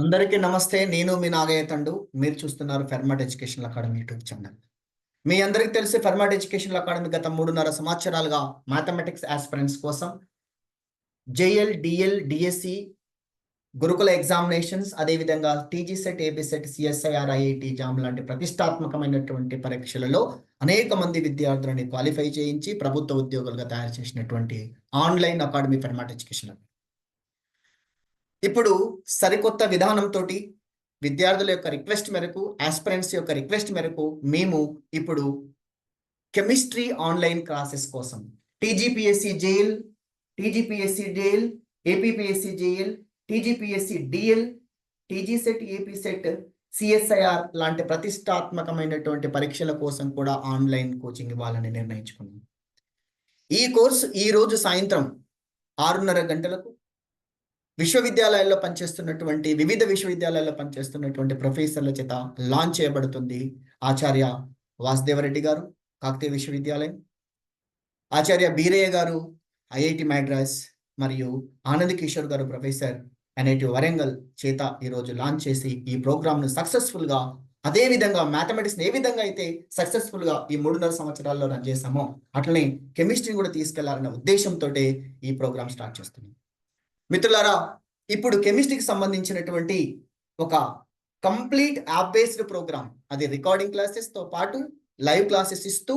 అందరికీ నమస్తే. నేను మీ నాగయ్య తండు. మీరు చూస్తున్నారు Fermat education academy YouTube channel మీ అందరికీ తెలిసి ఫెర్మాట్ ఎడ్యుకేషన్ అకాడమీ గత మూడున్నర సంవత్సరాలుగా మ్యాథమెటిక్స్ ఆస్పిరెంట్స్ కోసం JL DL DSC Gurukula examinations అదేవిధంగా TG SET AB SET CSIR IIT JAM లాంటి ప్రతిష్టాత్మకమైనటువంటి పరీక్షలలో అనేక మంది విద్యార్థులని క్వాలిఫై చేయించి ప్రభుత్వ ఉద్యోగులుగా తయారు చేసినటువంటి ఆన్లైన్ అకాడమీ ఫెర్మాట్ ఎడ్యుకేషన్ ఇప్పుడు సరికొత్త విధానంతో విద్యార్థుల యొక్క రిక్వెస్ట్ మేరకు ఆస్పిరెంట్స్ యొక్క రిక్వెస్ట్ మేరకు మేము ఇప్పుడు కెమిస్ట్రీ ఆన్లైన్ క్లాసెస్ కోసం TGPSC JL TGPSC JL APPSC JL TGPSC DL TG SET AP SET CSIR లాంటి ప్రతిష్టాత్మకమైనటువంటి పరీక్షల కోసం కూడా ఆన్లైన్ కోచింగ్ ఇవ్వాలని నిర్ణయించుకున్నాం. ఈ కోర్సు ఈరోజు సాయంత్రం ఆరున్నర గంటలకు విశ్వవిద్యాలయాల్లో పనిచేస్తున్నటువంటి వివిధ విశ్వవిద్యాలయాల్లో పనిచేస్తున్నటువంటి ప్రొఫెసర్ల చేత లాంచ్ చేయబడుతుంది ఆచార్య వాసుదేవరెడ్డి గారు కాకతీయ విశ్వవిద్యాలయం. ఆచార్య బీరయ్య గారు ఐఐటి మాడ్రాస్ మరియు ఆనంద్ కిషోర్ గారు ప్రొఫెసర్ ఎన్ఐటి వరంగల్ చేత ఈరోజు లాంచ్ చేసి ఈ ప్రోగ్రామ్ను సక్సెస్ఫుల్గా అదే విధంగా మ్యాథమెటిక్స్ ఏ విధంగా అయితే సక్సెస్ఫుల్గా ఈ మూడున్నర సంవత్సరాల్లో రన్ చేసామో అట్లనే కెమిస్ట్రీని కూడా తీసుకెళ్ళాలన్న ఉద్దేశంతో ఈ ప్రోగ్రామ్ స్టార్ట్ చేస్తున్నాం. మిత్రులారా ఇప్పుడు కెమిస్ట్రీకి సంబంధించినటువంటి ఒక కంప్లీట్ యాప్ బేస్డ్ ప్రోగ్రామ్ అది రికార్డింగ్ క్లాసెస్తో పాటు లైవ్ క్లాసెస్ ఇస్తూ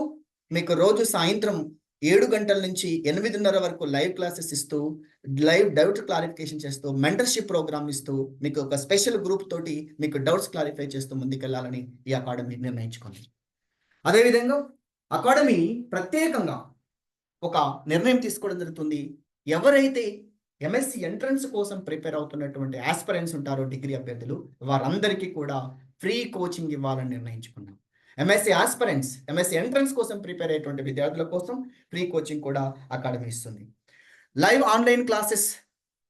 మీకు రోజు సాయంత్రం ఏడు గంటల నుంచి ఎనిమిదిన్నర వరకు లైవ్ క్లాసెస్ ఇస్తూ లైవ్ డౌట్ క్లారిఫికేషన్ చేస్తూ మెంటర్షిప్ ప్రోగ్రామ్ ఇస్తూ మీకు ఒక స్పెషల్ గ్రూప్ తోటి మీకు డౌట్స్ క్లారిఫై చేస్తూ ముందుకెళ్ళాలని ఈ అకాడమీ నిర్ణయించుకుంది. అదేవిధంగా అకాడమీ ప్రత్యేకంగా ఒక నిర్ణయం తీసుకోవడం జరుగుతుంది. ఎవరైతే ఎంఎస్సి ఎంట్రన్స్ కోసం ప్రిపేర్ అవుతున్నటువంటి ఆస్పిరెంట్స్ ఉంటారు డిగ్రీ అభ్యర్థులు. వారందరికీ కూడా ఫ్రీ కోచింగ్ ఇవ్వాలని నిర్ణయించుకున్నాం. ఎంఎస్సి ఆస్పిరెంట్స్ ఎంఎస్సి ఎంట్రన్స్ కోసం ప్రిపేర్ అయ్యేటువంటి విద్యార్థుల కోసం ఫ్రీ కోచింగ్ కూడా అకాడమీ ఇస్తుంది. లైవ్ ఆన్లైన్ క్లాసెస్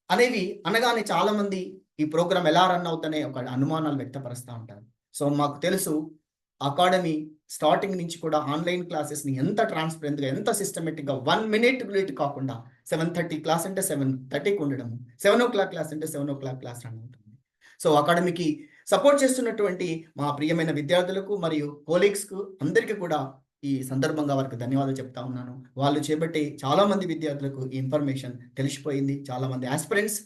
అనేవి అనగానే చాలా మంది ఈ ప్రోగ్రామ్ ఎలా రన్ అవుతానే ఒక అనుమానాలు వ్యక్తపరుస్తూ ఉంటారు. సో మాకు తెలుసు అకాడమీ స్టార్టింగ్ నుంచి కూడా ఆన్లైన్ క్లాసెస్ని ఎంత ట్రాన్స్పరెంట్గా ఎంత సిస్టమేటిక్గా వన్ మినిట్ లేట్ కాకుండా సెవెన్ థర్టీ క్లాస్ అంటే సెవెన్ థర్టీకి ఉండడం సెవెన్ ఓ క్లాక్ క్లాస్ అంటే seven o'clock class run అవుతుంది. సో అకాడమీకి సపోర్ట్ చేస్తున్నటువంటి మా ప్రియమైన విద్యార్థులకు మరియు కోలీగ్స్కు అందరికీ కూడా ఈ సందర్భంగా వారికి ధన్యవాదాలు చెప్తా ఉన్నాను. వాళ్ళు చేపట్టి చాలా మంది విద్యార్థులకు ఈ ఇన్ఫర్మేషన్ తెలిసిపోయింది. చాలామంది ఆస్పిరెంట్స్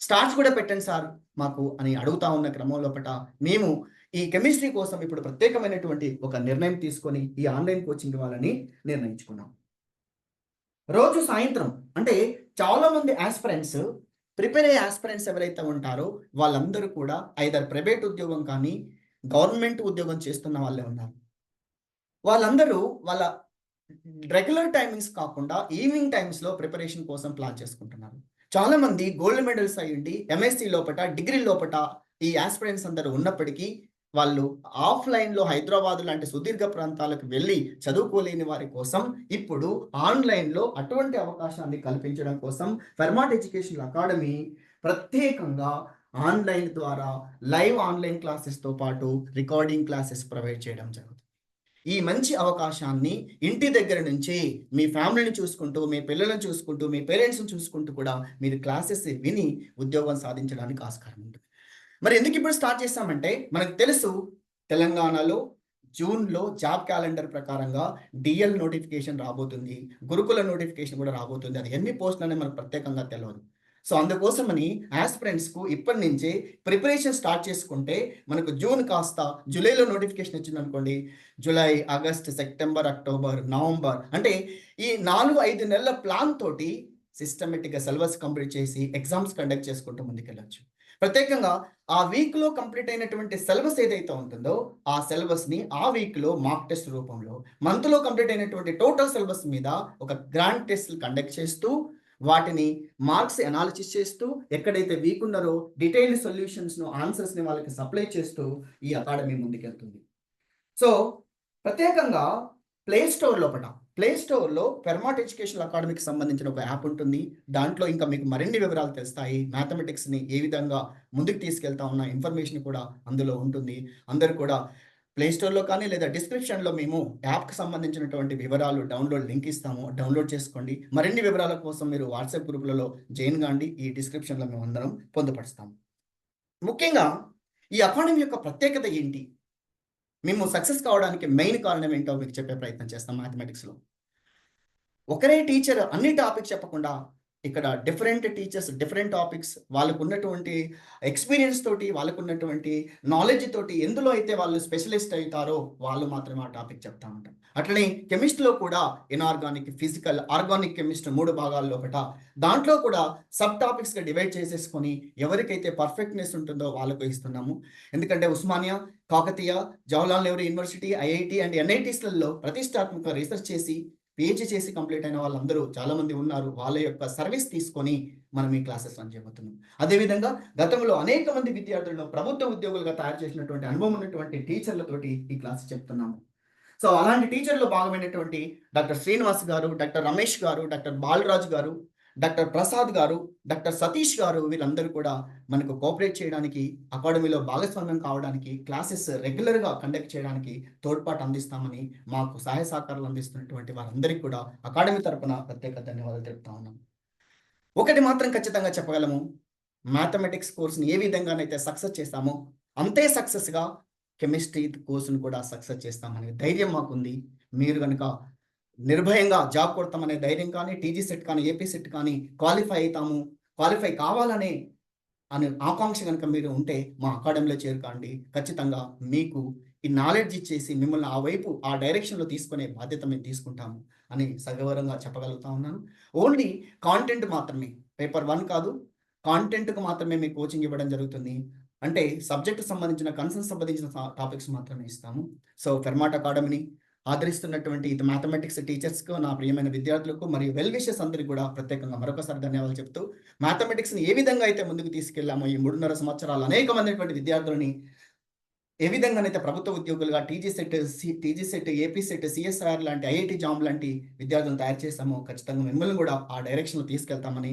స్టార్ట్స్ కూడా పెట్టండి సార్ మాకు అని అడుగుతా ఉన్న క్రమంలో పట మేము ఈ కెమిస్ట్రీ కోసం ఇప్పుడు ప్రత్యేకమైనటువంటి ఒక నిర్ణయం తీసుకొని ఈ ఆన్లైన్ కోచింగ్ ఇవ్వాలని నిర్ణయించుకున్నాం. రోజు సాయంత్రం అంటే చాలా మంది ఆస్పిరెంట్స్ ప్రిపేర్ అయ్యే ఆస్పిరెంట్స్ ఎవరైతే ఉంటారో వాళ్ళందరూ కూడా ఐదర్ ప్రైవేట్ ఉద్యోగం కానీ గవర్నమెంట్ ఉద్యోగం చేస్తున్న వాళ్ళే ఉన్నారు. వాళ్ళందరూ వాళ్ళ రెగ్యులర్ టైమింగ్స్ కాకుండా ఈవినింగ్ టైమ్స్లో ప్రిపరేషన్ కోసం ప్లాన్ చేసుకుంటున్నారు. చాలా మంది గోల్డ్ మెడల్స్ అయ్యండి ఎంఎస్సి లోపట డిగ్రీ లోపట ఈ ఆస్పిరెంట్స్ అందరూ ఉన్నప్పటికీ వాళ్ళు ఆఫ్లైన్లో హైదరాబాద్ లాంటి సుదీర్ఘ ప్రాంతాలకు వెళ్ళి చదువుకోలేని వారి కోసం ఇప్పుడు ఆన్లైన్లో అటువంటి అవకాశాన్ని కల్పించడం కోసం ఫెర్మాట్ ఎడ్యుకేషన్ అకాడమీ ప్రత్యేకంగా ఆన్లైన్ ద్వారా లైవ్ ఆన్లైన్ క్లాసెస్తో పాటు రికార్డింగ్ క్లాసెస్ ప్రొవైడ్ చేయడం జరుగుతుంది. ఈ మంచి అవకాశాన్ని ఇంటి దగ్గర నుంచి మీ ఫ్యామిలీని చూసుకుంటూ మీ పిల్లలను చూసుకుంటూ మీ పేరెంట్స్ని చూసుకుంటూ కూడా మీరు క్లాసెస్ విని ఉద్యోగం సాధించడానికి ఆస్కారం ఉంటుంది. మరి ఎందుకు ఇప్పుడు స్టార్ట్ చేస్తామంటే మనకు తెలుసు తెలంగాణలో జూన్లో జాబ్ క్యాలెండర్ ప్రకారంగా డిఎల్ నోటిఫికేషన్ రాబోతుంది గురుకుల నోటిఫికేషన్ కూడా రాబోతుంది. అది ఎన్ని పోస్టులు అనేది మనకు ప్రత్యేకంగా తెలియదు సో అందుకోసమని కు ఇప్పటి నుంచే ప్రిపరేషన్ స్టార్ట్ చేసుకుంటే మనకు జూన్ కాస్త జూలైలో నోటిఫికేషన్ వచ్చింది అనుకోండి July August September October November అంటే ఈ నాలుగు ఐదు నెలల ప్లాన్ తోటి సిస్టమేటిక్గా సిలబస్ కంప్లీట్ చేసి ఎగ్జామ్స్ కండక్ట్ చేసుకుంటూ ముందుకెళ్ళచ్చు. ప్రత్యేకంగా ఆ వీక్లో కంప్లీట్ అయినటువంటి సిలబస్ ఏదైతే ఉంటుందో ఆ సిలబస్ని ఆ వీక్లో మాక్ టెస్ట్ రూపంలో మంత్లో కంప్లీట్ అయినటువంటి టోటల్ సిలబస్ మీద ఒక గ్రాండ్ టెస్ట్ కండక్ట్ చేస్తూ వాటిని మార్క్స్ అనాలిసిస్ చేస్తూ ఎక్కడైతే వీక్ ఉన్నారో డీటెయిల్డ్ సొల్యూషన్స్ను ఆన్సర్స్ని వాళ్ళకి సప్లై చేస్తూ ఈ అకాడమీ ముందుకెళ్తుంది. సో ప్రత్యేకంగా ప్లే స్టోర్ లోపల ప్లే స్టోర్లో పెర్మాట్ ఎడ్యుకేషన్ అకాడమీకి సంబంధించిన ఒక యాప్ ఉంటుంది. దాంట్లో ఇంకా మీకు మరిన్ని వివరాలు తెలుస్తాయి. మ్యాథమెటిక్స్ని ఏ విధంగా ముందుకు తీసుకెళ్తా ఉన్న ఇన్ఫర్మేషన్ కూడా అందులో ఉంటుంది. అందరు కూడా ప్లే స్టోర్లో కానీ లేదా డిస్క్రిప్షన్లో మేము యాప్కి సంబంధించినటువంటి వివరాలు డౌన్లోడ్ లింక్ ఇస్తాము. డౌన్లోడ్ చేసుకోండి. మరిన్ని వివరాల కోసం మీరు వాట్సాప్ గ్రూపులలో జాయిన్ కాండి. ఈ డిస్క్రిప్షన్లో మేము అందరం పొందుపరుస్తాము. ముఖ్యంగా ఈ అకాడమీ యొక్క ప్రత్యేకత ఏంటి? మేము సక్సెస్ కావడానికి మెయిన్ కారణం ఏంటో మీకు చెప్పే ప్రయత్నం చేస్తాం మ్యాథమెటిక్స్లో ఒకరే టీచర్ అన్ని టాపిక్స్ చెప్పకుండా ఇక్కడ డిఫరెంట్ టీచర్స్ డిఫరెంట్ టాపిక్స్ వాళ్ళకు ఉన్నటువంటి ఎక్స్పీరియన్స్ తోటి వాళ్ళకు ఉన్నటువంటి నాలెడ్జ్ తోటి ఎందులో అయితే వాళ్ళు స్పెషలిస్ట్ అవుతారో వాళ్ళు మాత్రమే ఆ టాపిక్ చెప్తా ఉంటారు. అట్లనే కెమిస్ట్రీలో కూడా ఇన్ఆర్గానిక్ ఫిజికల్ ఆర్గానిక్ కెమిస్ట్రీ మూడు భాగాల్లో ఒకట. దాంట్లో కూడా సబ్ టాపిక్స్గా డివైడ్ చేసేసుకొని ఎవరికైతే పర్ఫెక్ట్నెస్ ఉంటుందో వాళ్ళకు ఇస్తున్నాము. ఎందుకంటే Osmania Kakatiya Jawaharlal Nehru university IIT and ఎన్ఐటీస్లలో ప్రతిష్టాత్మక రీసెర్చ్ చేసి పిహెచ్డి చేసి కంప్లీట్ అయిన వాళ్ళందరూ చాలామంది ఉన్నారు. వాళ్ళ యొక్క సర్వీస్ తీసుకొని మనం ఈ క్లాసెస్ రన్ చేయబోతున్నాం. అదేవిధంగా గతంలో అనేక మంది విద్యార్థులను ప్రభుత్వ ఉద్యోగులుగా తయారు చేసినటువంటి అనుభవం ఉన్నటువంటి టీచర్లతోటి ఈ క్లాస్ చెప్తున్నాము. సో అలాంటి టీచర్లో భాగమైనటువంటి డాక్టర్ శ్రీనివాస్ గారు డాక్టర్ రమేష్ గారు డాక్టర్ బాలరాజు గారు డాక్టర్ ప్రసాద్ గారు డాక్టర్ సతీష్ గారు వీళ్ళందరూ కూడా మనకు కోఆపరేట్ చేయడానికి అకాడమీలో భాగస్వామ్యం కావడానికి క్లాసెస్ రెగ్యులర్గా కండక్ట్ చేయడానికి తోడ్పాటు అందిస్తామని మాకు సహాయ సహకారాలు అందిస్తున్నటువంటి వారందరికీ కూడా అకాడమీ తరఫున ప్రత్యేక ధన్యవాదాలు తెలుపుతా ఉన్నాం. ఒకటి మాత్రం ఖచ్చితంగా చెప్పగలము. మ్యాథమెటిక్స్ కోర్సుని ఏ విధంగానైతే సక్సెస్ చేస్తామో అంతే సక్సెస్గా కెమిస్ట్రీ కోర్సును కూడా సక్సెస్ చేస్తామనే ధైర్యం మాకుంది. మీరు కనుక నిర్భయంగా జాబ్ కొడతామనే ధైర్యం కానీ టీజీ సెట్ కానీ ఏపీ సెట్ కానీ క్వాలిఫై అవుతాము. క్వాలిఫై కావాలనే అనే ఆకాంక్ష కనుక మీరు ఉంటే మా అకాడమీలో చేరుకోండి. ఖచ్చితంగా మీకు ఈ నాలెడ్జ్ ఇచ్చేసి మిమ్మల్ని ఆ వైపు ఆ డైరెక్షన్లో తీసుకునే బాధ్యత మేము తీసుకుంటాము అని సగౌరవంగా చెప్పగలుగుతా ఉన్నాను. ఓన్లీ కాంటెంట్ మాత్రమే పేపర్ వన్ కాదు కాంటెంట్కు మాత్రమే మీకు కోచింగ్ ఇవ్వడం జరుగుతుంది. అంటే సబ్జెక్ట్ సంబంధించిన కన్సర్న్ సంబంధించిన టాపిక్స్ మాత్రమే ఇస్తాము. సో ఫెర్మాట్ అకాడమీని ఆదరిస్తున్నటువంటి ఇది మ్యాథమెటిక్స్ టీచర్స్కు నా ప్రియమైన విద్యార్థులకు మరియు వెల్ విషెస్ అందరికీ కూడా ప్రత్యేకంగా మరొకసారి ధన్యవాదాలు చెప్తూ మ్యాథమెటిక్స్ని ఏ విధంగా అయితే ముందుకు తీసుకెళ్ళామో ఈ మూడున్నర సంవత్సరాలు అనేక మందినటువంటి విద్యార్థులని ఏ విధంగానైతే ప్రభుత్వ ఉద్యోగులుగా TG SET TG SET AP SET CSR లాంటి ఐఐటి జాబ్ లాంటి విద్యార్థులను తయారు చేస్తామో ఖచ్చితంగా మిమ్మల్ని కూడా ఆ డైరెక్షన్లో తీసుకెళ్తామని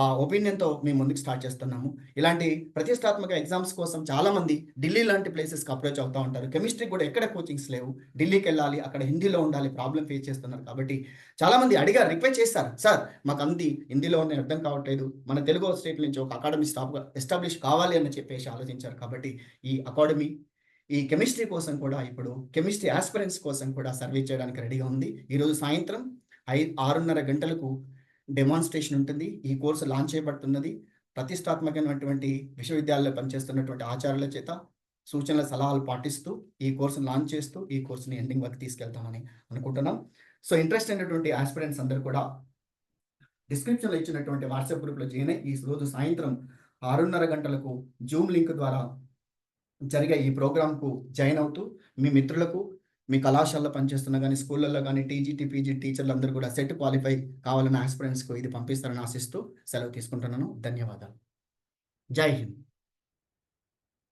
ఆ ఒపీనియన్తో మేము ముందుకు స్టార్ట్ చేస్తున్నాము. ఇలాంటి ప్రతిష్టాత్మక ఎగ్జామ్స్ కోసం చాలామంది ఢిల్లీ లాంటి ప్లేసెస్కి అప్రోచ్ అవుతూ ఉంటారు. కెమిస్ట్రీ కూడా ఎక్కడ కోచింగ్స్ లేవు. ఢిల్లీకి వెళ్ళాలి అక్కడ హిందీలో ఉండాలి ప్రాబ్లం ఫేస్ చేస్తున్నారు కాబట్టి చాలామంది అడిగారు రిక్వెస్ట్ చేస్తారు సార్ మాకు అంది హిందీలో ఉన్న అర్థం కావట్లేదు. మన తెలుగు స్టేట్ నుంచి ఒక అకాడమీ స్టాప్ ఎస్టాబ్లిష్ కావాలి అని చెప్పేసి ఆలోచించారు. కాబట్టి ఈ అకాడమీ ఈ కెమిస్ట్రీ కోసం కూడా ఇప్పుడు కెమిస్ట్రీ ఆస్పిరెంట్స్ కోసం కూడా సర్వే చేయడానికి రెడీగా ఉంది. ఈరోజు సాయంత్రం ఐ ఆరున్నర గంటలకు డెమాన్స్ట్రేషన్ ఉంటుంది. ఈ కోర్సు లాంచ్ చేయబడుతున్నది. ప్రతిష్టాత్మకమైనటువంటి విశ్వవిద్యాలయంలో పనిచేస్తున్నటువంటి ఆచార్యుల చేత సూచనల సలహాలు పాటిస్తూ ఈ కోర్సును లాంచ్ చేస్తూ ఈ కోర్సుని ఎండింగ్ వరకు తీసుకెళ్తామని అనుకుంటున్నాం. సో ఇంట్రెస్ట్ అయినటువంటి ఆస్పిరెంట్స్ అందరూ కూడా డిస్క్రిప్షన్లో ఇచ్చినటువంటి వాట్సాప్ గ్రూప్లో జాయిన్ ఈ రోజు సాయంత్రం ఆరున్నర గంటలకు జూమ్ లింక్ ద్వారా జరిగే ఈ ప్రోగ్రామ్కు జాయిన్ అవుతూ మీ మిత్రులకు మీ కళాశాలలో పనిచేస్తున్న కానీ స్కూళ్ళల్లో కానీ టీజీటీ పీజీ టీచర్లు అందరూ కూడా సెట్ క్వాలిఫై కావాలన్న ఆస్పిరెంట్స్కు ఇది పంపిస్తారని ఆశిస్తూ సెలవు తీసుకుంటున్నాను. ధన్యవాదాలు. జై హింద్.